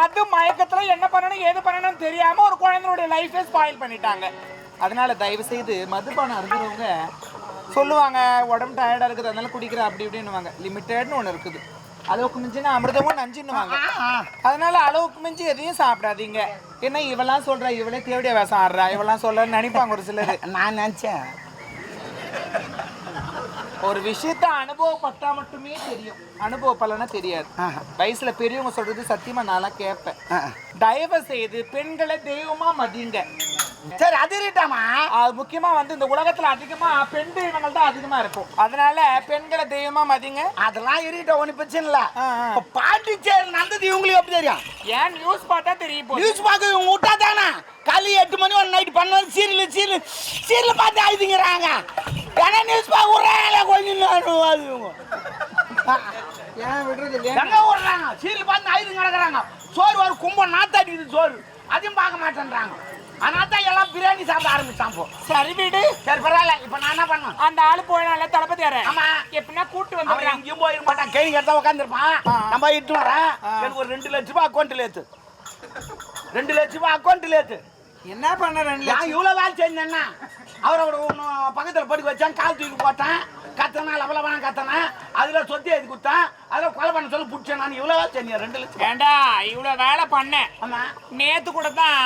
மது மயக்கத்துல என்ன பண்ணணும் ஏது பண்ணணும் தெரியாம ஒரு குழந்தையோட லைஃபே ஸ்பாயில் பண்ணிட்டாங்க. அதனால தயவு செய்து மதுபானம் அருந்துறவங்க சொல்லுவாங்க உடம்பு டயர்டா இருக்குது அதனால குடிக்கிற அப்படி இப்படின்னுவாங்க. லிமிட்டட்னு ஒன்று இருக்குது. அளவுக்கு மிஞ்சினா அமிர்தமும் நஞ்சுன்னுவாங்க. அதனால அளவுக்கு மிஞ்சி எதையும் சாப்பிடாதீங்க. ஏன்னா இவெல்லாம் சொல்றா இவளே தேவடியா வேஷம் ஆடுறா இவெல்லாம் சொல்றன்னு நினைப்பாங்க ஒரு சிலர். நான் நினைச்சேன். ஒரு விஷயத்த அனுபவப்பட்டா மட்டுமே தெரியும். அனுபவப்படலன்னா தெரியாது. ஆஹா. வயசுல பெரியவங்க சொல்றது சத்தியமா நான்லாம் கேட்பேன். தயவு செய்து பெண்களை தெய்வமா மதிங்க சரி அது இருக்கட்டாமா அது முக்கியமா வந்து இந்த உலகத்துல அதிகமா பெண் தெய்வங்கள் தான் அதிகமா இருக்கும். அதனால பெண்களை தெய்வமா மதிங்க அதெல்லாம் இருக்கட்டும் ஒன்றும் பிரச்சனை இல்லை. பாண்டிச்சேரி நடந்தது இவங்களுக்கு எப்படி தெரியும்? ஏன் நியூஸ் பார்த்தா தெரியும். நியூஸ் பார்க்க விட்டா தானே? காலையில் எட்டு மணி ஒரு நைட் பண்ண சீரியல் சீரியல் சீரியல் பார்த்து ஆயுதுங்கிறாங்க ஏன்னா நியூஸ் பார்க்க விட்றாங்களே கொஞ்சம் இவங்க ஏன் விடுறது எங்க விட்றாங்க? சீரியல் பார்த்து ஆயுது கிடக்குறாங்க. சோறு ஒரு கும்பம் நாத்தாடிக்குது சோறு. அதையும் பார்க்க மாட்டேன்றாங்க. அதனால தான் எல்லாம் பிரியாணி சாப்பிட ஆரம்பிச்சான் போ. சரி விடு. சரி பரவாயில்ல. இப்போ நான் என்ன பண்ணேன் அந்த ஆளு போயினால தளபதி யாரு ஆமா. எப்படின்னா கூட்டு வந்துடுறான். எங்கேயும் போயிருக்க மாட்டான். கேள்வி கேட்டா உட்காந்துருப்பான். நம்ம இட்டு வரேன். எனக்கு ஒரு ரெண்டு லட்ச ரூபாய் அக்கௌண்ட்டில் ஏத்து. ரெண்டு லட்ச ரூபாய் அக்கௌண்ட்டில் ஏத்து. என்ன பண்ண ரெண்டு நான் இவ்வளோ வேலை செஞ்சேன்னா அவரோட ஒன்று பக்கத்தில் படுக்க வச்சான் கால் தூக்கி போட்டேன். கத்தனா லபலபான கத்தனா அதில் சொத்தி எழுதி கொடுத்தேன்? அதில் கொலை பண்ண சொல்லி பிடிச்சேன் நான். இவ்வளோ வேலை செஞ்சேன் ரெண்டு லட்சம்? ஏண்டா இவ்வளவு வேலை பண்ணேன் ஆமா. நேத்து கூட தான்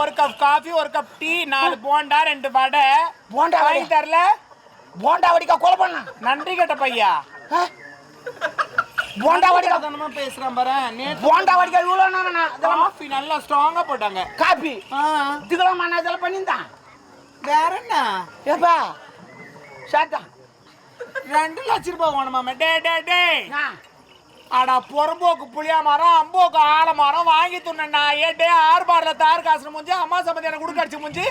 ஒரு கப் காஃபி ஒரு கப் டீ நாலு போண்டா ரெண்டு வடை. போண்டா வாங்கி தரல? போண்டா வடிக்கா கொலை பண்ணான் நன்றி கேட்ட பையா. ஆ? போண்டா வடிக்கா சாதாரணமா பேசுறான் பாரு. நேத்து போண்டா வடிக்கா இவ்வளோ நேரம் இதெல்லாம் காஃபி நல்லா ஸ்ட்ராங்கா போட்டாங்க. காப்பி ஆ, இதுக்கெல்லாம் நான் இதெல்லாம் பண்ணியிருந்தான். வேற என்ன? ஏப்பா சாத்தா ரெண்டு லட்சம் ரூபாய் வேணுமாமே. டே டே டே. நான் அடா புறம்போக்கு புளியா மரம் அம்போக்கு ஆல மரம் வாங்கி துண்ணா ஏ டே ஆறு பார்ல தார் காசு முஞ்சி அம்மா சம்பந்தி எனக்கு குடுக்கடிச்சு முஞ்சி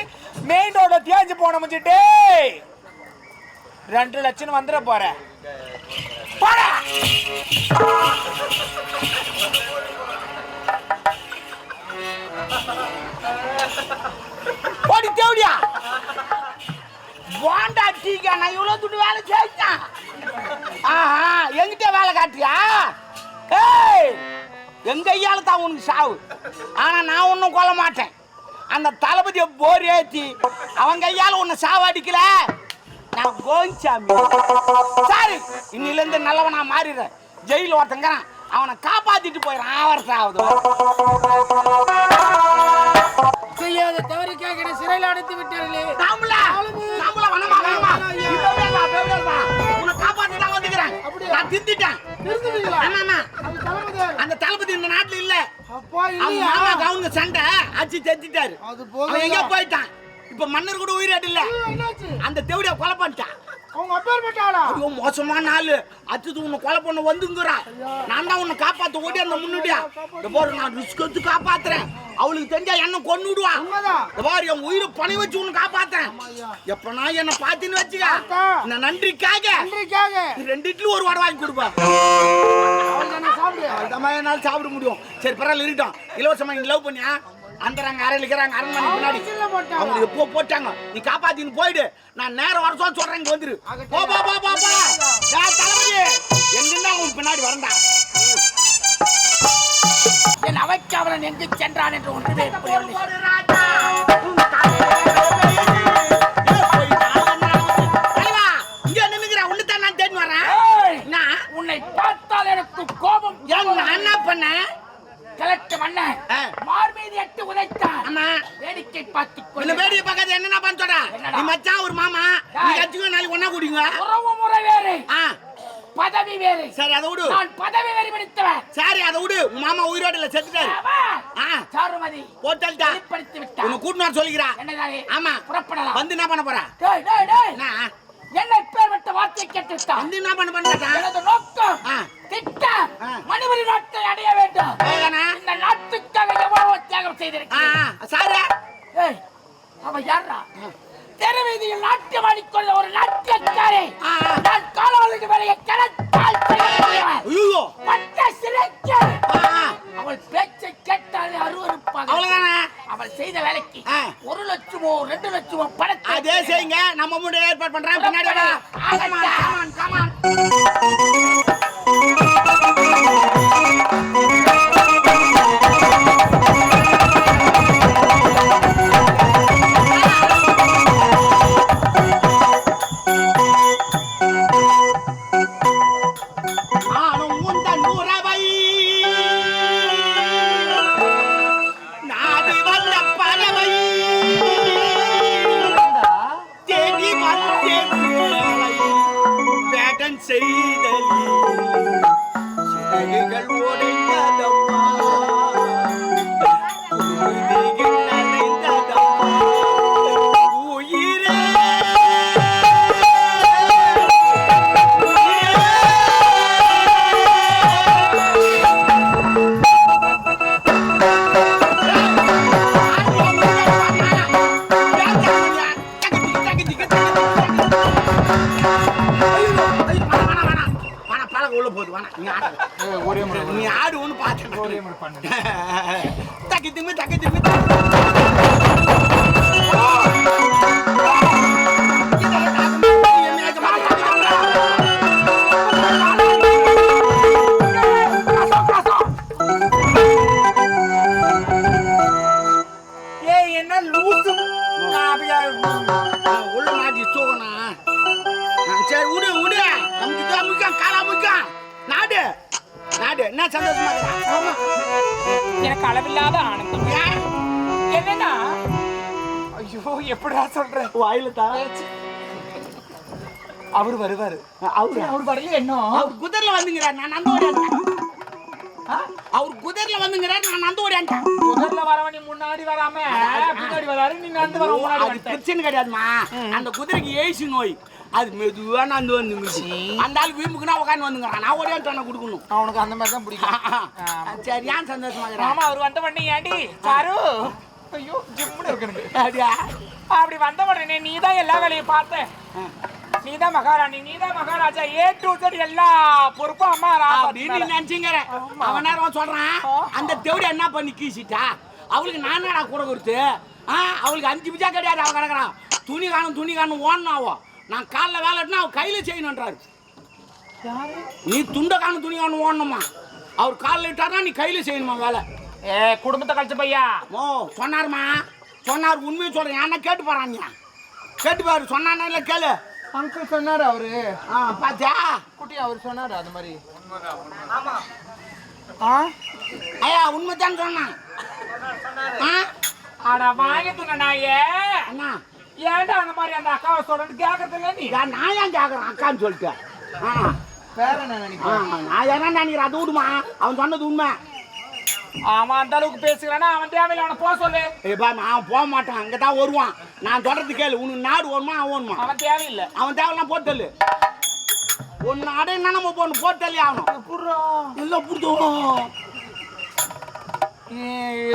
மெயின் ரோட தேஞ்சு போன முஞ்சி டே ரெண்டு லட்சம் வந்துட போற போடா ஓடி தேவடியா. போண்டா டீக்கா நான் இவ்வளோ துட்டு வேலை செய்யா ஆஹா எங்கிட்ட வேலை காட்டியா ஏய் எங்க ஐயால தான் உனக்கு சாவு. ஆனா நான் ஒன்றும் கொல்ல மாட்டேன். அந்த தளபதியை போர் ஏத்தி அவன் கையால் உன்னை சாவடிக்கல. நான் கோவிச்சாமி சாரி இன்னிலேருந்து நல்லவனா மாறிடுறேன் ஜெயில ஒருத்தங்கிறான் அவனை காப்பாத்திட்டு போயிடறான். ஆவரசம் ஆகுது. செய்யாத தவறுக்காக சிறையில் அடைத்து விட்டார்களே. நாமள நாமள வனமா வனமா. இப்பவே வா இப்பவே வா உன்னை காப்பாத்தி தான் வந்துக்கிறேன். நான் ஆமா ஆமா. அந்த தளபதி இந்த நாட்டுல இல்ல. அப்பா அவங்க மாமா கவுங்க சண்டை அடிச்சு செஞ்சுட்டாரு அது அவன் எங்க போயிட்டான். இப்ப மன்னர் கூட உயிராட்டு இல்ல. அந்த தேவடிய கொலை பண்ணிட்டான். அவங்க அப்பேற்பட்ட ஆளா ஐயோ மோசமான ஆளு அச்சுது உன்னை கொலை பண்ண வந்துங்கிறா. நான் தான் உன்னை காப்பாத்த ஓடி அந்த முன்னுடியா? பாரு நான் ரிஸ்க் எடுத்து காப்பாத்துறேன். அவளுக்கு தெரிஞ்சா என்ன கொண்டு விடுவா. பாரு என் உயிரை பணி வச்சு உன்னை காப்பாத்துறேன். எப்ப நான் என்ன பாத்துன்னு வச்சுக்க. இந்த நன்றிக்காக. நன்றிக்காக. ரெண்டு இட்லி ஒரு வடை வாங்கி கொடுப்பா. அவள் தானே சாப்பிடு. அந்த மாதிரி என்னால சாப்பிட முடியும். சரி பரவாயில்ல இருக்கட்டும் இலவசமா நீ லவ் பண்ணியா? அந்தறாங்க அறையில் இருக்கிறாங்க அரண்மனை முன்னாடி. அவங்க எப்போ போட்டாங்க? நீ காப்பாத்தின்னு போயிடு. நான் நேரம் வர சொல்ல சொல்றேன் இங்க வந்துரு. போ போ போ போ போ. டேய் தளபதி எங்கிருந்தா உன் பின்னாடி வரண்டா? என் அவைக்காவலன் எங்கு சென்றான் என்று ஒன்றுமே புரியவில்லை. எட்டு உதைத்தான். ஆமா வேடிக்கை பார்த்து கொண்டு வேடியை பார்க்காத என்னென்ன பண்ண சொல்ற? நீ மச்சான் ஒரு மாமா. நீ டேய். கட்சிக்கும் நாளைக்கு ஒண்ணா குடிங்க உறவு முறை வேறு. பதவி வேறு. சரி அதை விடு. நான் பதவி வெறி பிடித்தவன். சரி அதை விடு. உன் மாமா உயிரோட இல்ல செத்துட்டாரு. சாருமதி போட்டல்டா வெளிப்படுத்தி உன்னை விட்டான் கூட்டினு வர சொல்லிக்கிறா. என்னதானே ஆமா. புறப்படலாம். வந்து என்ன பண்ண போற? டேய் டேய் டேய். என்ன பேர்பட்ட வார்த்தையை வந்து என்ன பண்ண பண்ணா எனது நோக்கம் ஆ. மணிபுரி நாட்டை அடைய வேண்டும்? இந்த நாட்டுக்காக எவ்வளவு தியாகம் ஆ செய்திருக்கிறேன் சாரு. அவ யாரா தெருவீதியில் நாட்டியம் ஆடிக்கொண்ட ஒரு நாட்டியக்காரி. போகுது வேணாம் நீ ஆடு. ஒரே முறை நீ ஆடு ஒன்று பார்த்தேன் ஒரே முறை பண்ணு. தக்கி திரும்பி தக்கி திரும்பி அளவில்லாத ஆனந்தம். என்னன்னா ஐயோ எப்படிடா சொல்ற? வாயில தான் அவர் வருவாரு. அவரு? அவர் வரல என்ன? அவர் குதிரைல வந்துங்கிறார். நான் நந்த ஓடியாண்டேன் அவர் குதிரைல வந்துங்கிறார். நான் நந்த ஓடியாண்டேன் முதல்ல வரவன் முன்னாடி வராம பின்னாடி வராரு நீ நடந்து வர முன்னாடி கிடையாதுமா அந்த குதிரைக்கு ஏசி நோய். அது மெதுவா நடந்து வந்துங்குச்சு அந்த ஆள் வீம்புக்குனா உட்காந்து வந்துங்கிறான் நான் ஓடியாண்டான கொடுக்கணும். அவனுக்கு அந்த மாதிரி தான் பிடிக்கும் சரி ஏன் சந்தோஷமா இருக்கிறான் ஆமா அவர் வந்த உடனே ஏண்டி சாரு. ஐயோ ஜிம்முன்னு இருக்கு அப்படியா? அப்படி வந்த உடனே நீ தான் எல்லா வேலையும் பார்த்த நீ தான் மகாராணி நீ தான் மகாராஜா. ஏ டு Z எல்லா பொறுப்பும் அம்மா அப்படின்னு நினைச்சுங்கிற. அவன் நேரம் சொல்றான். அந்த தேவடி என்ன பண்ணி கீசிட்டா? அவளுக்கு நானடா கூட கொடுத்து ஆ அவளுக்கு அஞ்சு பிச்சா கிடையாது அவன் கிடக்குறான். துணி காணும் துணி காணும் ஓடனாவோ? நான் காலைல வேலை எடுனா அவன் கையில செய்யணுன்றாரு நீ துண்டை காணும் துணி காணும் ஓடணுமா? அவர் காலில் இட்டாருன்னா நீ கையில செய்யணுமா வேலை? ஏ குடும்பத்தை கழிச்ச பையா? ஓ சொன்னாருமா? சொன்னார் உண்மையை சொல்றேன். ஏன்னா கேட்டு போறாங்க கேட்டு பாரு சொன்னானா இல்லை கேளு. அங்கிள் சொன்னாரு அவரு. ஆ பாத்தியா? குட்டி அவர் சொன்னாரு அது மாதிரி. ஐயா உண்மைதான் சொன்னான். ஆ? அட வாங்கி துண்ண நாயே அண்ணா ஏன்டா அந்த மாதிரி அந்த அக்காவை சொல்றது கேட்கறது இல்ல நீ நான் ஏன் கேட்குறேன் அக்கான்னு சொல்லிட்டு வேற என்ன நினைக்கிறேன்? நான் என்ன நினைக்கிறேன்? அது விடுமா அவன் சொன்னது உண்மை. அவன் அந்த அளவுக்கு பேசுகிறானா? அவன் தேவையில்ல அவனை போக சொல்லு. ஏப்பா அவன் போக மாட்டான். அங்கே தான் வருவான். நான் தொடர்ந்து கேளு. உனக்கு நாடு வருமா அவன் வருமா அவன் தேவையில்லை. அவன் தேவையெல்லாம் போட்டல்லு ஒன்று நாடு என்ன நம்ம போடணும் போட்டலே ஆகணும். புர்றா இல்லை பிடிச்சோம்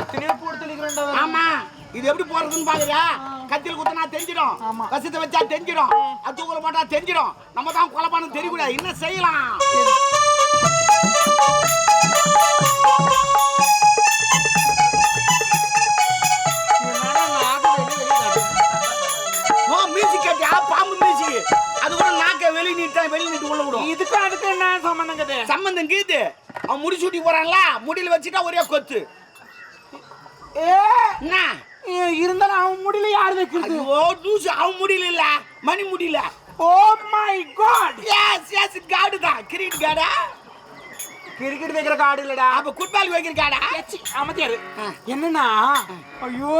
எத்தனையோ போட்டு தெளிக்கிறேன்டா ஆமா. இது எப்படி போறதுன்னு பாக்குறியா? கத்தியில் குத்தினா தெரிஞ்சிடும். கசத்தை வச்சா தெரிஞ்சிடும். அத்துக்குள்ள போட்டா தெரிஞ்சிடும். நம்ம தான் கொலை பண்ண தெரியக்கூடாது. என்ன செய்யலாம்? ஓ மியூசிக் கேட்டியா? பாம்பு மியூசிக் அது கூட நாக்க வெளி நீட்டா வெளி நீட்டு உள்ள விடும். இதுக்கு அதுக்கு என்ன சம்பந்தங்குது சம்பந்தம் கீது. அவன் முடி சூட்டி போறான்ல முடியில வச்சுட்டா ஒரே கொத்து. ஏ! என்ன? இருந்தாலும் அவன் முடியல யார் வைக்கிறது? ஐயோ லூசு அவன் முடியல இல்ல. மணி முடியல. ஓ my god yes yes god தான். கிரிக்கெட் காடா? கிரிக்கெட் வைக்கிற காடு இல்லடா. அப்ப ஃபுட்பால் வைக்கிற காடா? அமைச்சாரு. என்னன்னா ஐயோ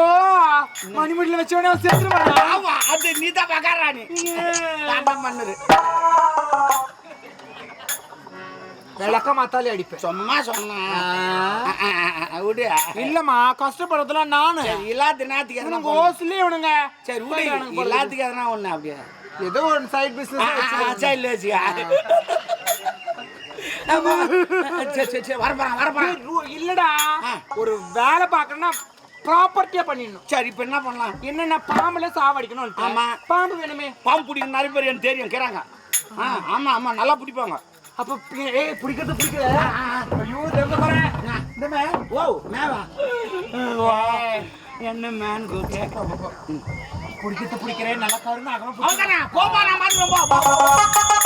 மணிமுடியில வச்சவனே அவன் சேர்த்துருவானா ஆமா அது நீ தான் பகாராணி தாண்டம் பண்ணது விளக்க மாத்தாலே அடிப்பேன். சும்மா சொன்னேன். விடு. இல்லம்மா கஷ்டப்படுறதுல நானு. நேரத்துக்கு எதனா. ஓசிலே இவனுங்க சரி விடு. எல்லாத்துக்கும் எதனா ஒண்ணு அப்படியே. ஏதோ ஒரு சைட் பிசினஸ் சரி வரப்போறான் இல்லடா. ஒரு வேலை பார்க்கணும்னா ப்ராப்பர்ட்டியா பண்ணிடணும். சரி இப்ப என்ன பண்ணலாம்? என்னென்ன பாம்புல சாவடிக்கணும் ஆமா. பாம்பு வேணுமே. பாம்பு பிடிக்க நிறைய பேர் எனக்கு தெரியும் கேறாங்க ஆமா ஆமா நல்லா பிடிப்பாங்க. அப்ப ஏய் பிடிக்கிறது பிடிக்கல. ஐயோ போறேன் இந்த மேன் ஓ மேவா என்ன மேன் பிடிக்கிறது பிடிக்கிறேன். நல்லா கருணை ஆகணும் அவன் தானே கோபாலா மாதிரி ரொம்ப